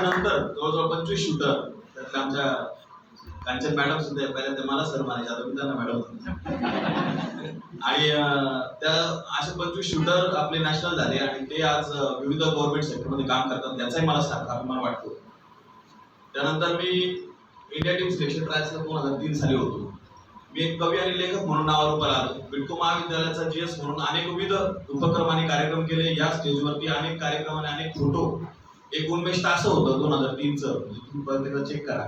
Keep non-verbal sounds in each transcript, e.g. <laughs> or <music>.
त्यानंतर जवळजवळ पंचवीस शूटर त्यातले आमच्या कांचन मॅडम सुद्धा पहिल्या ते मला सर मानायचे आता मी त्यांना मॅडम आणि त्या असे पंचवीस शूटर आपले नॅशनल झाले आणि ते आज विविध गव्हर्नमेंट सेक्टरमध्ये काम करतात त्याचाही मला सारखा अभिमान वाटतो. त्यानंतर मी इंडिया टीम सिलेक्शन ट्रायल्सला दोन हजार तीन साली होतो. मी एक कवी आणि लेखक म्हणून नावावर उभा आलो बिटको महाविद्यालयाचा जीएस म्हणून अनेक विविध उपक्रम आणि कार्यक्रम केले. या स्टेजवरती अनेक कार्यक्रम आणि अनेक फोटो एक उन्मेष असं होतं दोन हजार तीनचं. म्हणजे तुम्ही परत एकदा चेक करा.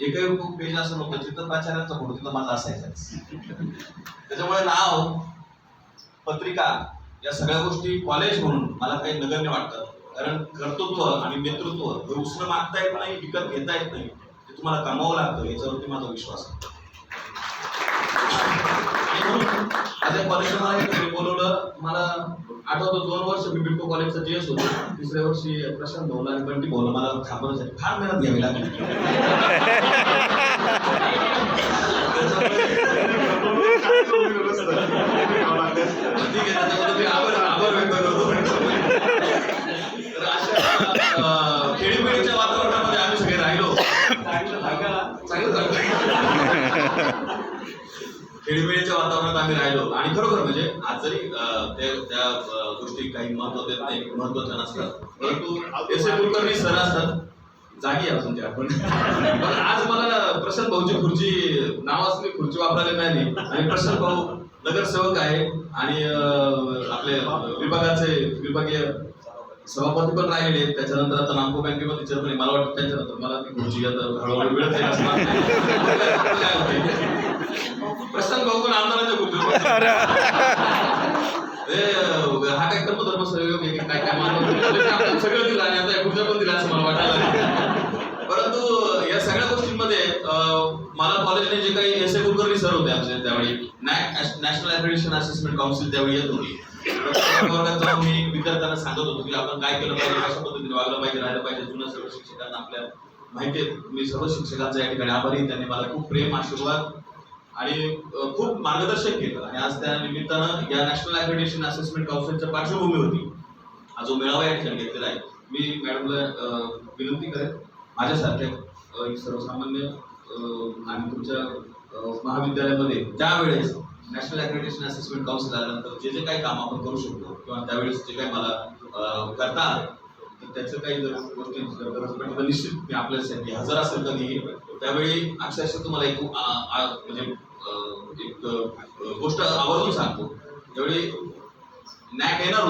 एकही पेज असं नव्हतं जिथं प्राचार्यांचा फोटो तिथं माझा असायचा त्याच्यामुळे नाव पत्रिका या सगळ्या गोष्टी कॉलेज म्हणून मला काही नगण्य वाटतात. कारण कर्तृत्व आणि नेतृत्व हे उसणं मागता येत नाही विकत घेता येत नाही. ते तुम्हाला कमावं लागतं याच्यावरती माझा विश्वास आहे. आणि म्हणून कॉलेजला बोलवलं आठवतं दोन वर्ष मी बिल्को कॉलेजचा जीएस होतो. तिसऱ्या वर्षी प्रशांत भाऊला आणि बंटी भाऊला मला थांबवण्यासाठी फार मेहनत घ्यावी लागली. <laughs> ठीक आहे त्याच्याबद्दल मी आभार आभार व्यक्त करतो तर अशा अं, खेळीमेळीच्या वातावरणामध्ये आम्ही सगळे राहिलो चांगलं झालं खेळीमेळीच्या वातावरणात आम्ही राहिलो. आणि खरोखर म्हणजे आज जरी त्या गोष्टी काही महत्त्व देत नाही महत्त्वाच्या नसतात परंतु एस ए कुलकर्णी सर असतात जागी आहे अजून ते आपण. पण आज मला प्रशांत भाऊची खुर्ची नावाच मी खुर्ची वापरायला मिळाली. आणि प्रशांत भाऊ नगरसेवक आहे. आणि आपले विभागाचे विभागीय सभापती पण आहेत. त्याच्यानंतर आता नागपूर बँकेमध्ये चेअरमन आहे. मला वाटतं त्याच्यानंतर मला ती खुर्ची आता हळूहळू <laughs> होतंय? प्रशांत भाऊ पण आमदारांच्या खुर्चीवर ए, हा काय कर्मधर्म सहयोग आहे काय काय मानव सगळं दिलं आणि आता खुर्च्या पण दिला असं मला वाटायला. परंतु या सगळ्या गोष्टींमध्ये मला कॉलेजने जे काही एस ए कुलकर्णी सर होते आमचे त्यावेळी नॅशनल ॲक्रेडिशन असेसमेंट काउन्सिल त्यावेळी येत होती वर्गात जाऊन मी विद्यार्थ्यांना सांगत होतो की आपण काय केलं पाहिजे कशा पद्धतीने वागलं पाहिजे राहिलं पाहिजे. जुन्या सर्व शिक्षकांना आपल्या माहिती आहे मी सर्व शिक्षकांचा या ठिकाणी आभारी त्यांनी मला खूप प्रेम आशीर्वाद आणि खूप मार्गदर्शन केलं. आणि आज त्या निमित्तानं या नॅशनल ॲक्रेडिशन असेसमेंट काउन्सिलच्या पार्श्वभूमी होती. हा जो मेळावा या ठिकाणी घेतलेला आहे. मी मॅडमला विनंती करेन. माझ्यासारख्या सर्वसामान्य आणि तुमच्या महाविद्यालयामध्ये त्यावेळेस नॅशनल ॲक्रेडिशन असेसमेंट काउन्सिल आल्यानंतर जे जे काही काम आपण करू शकतो किंवा त्यावेळेस जे काही मला करता आलं तर त्याचं काही जर गोष्टी जर गरज पडली तर निश्चित मी आपल्यासाठी हजर असेल कधीही त्यावेळी अक्षरशः तुम्हाला एक म्हणजे एक गोष्ट आवर्जून सांगतो. त्यावेळी नॅक येणार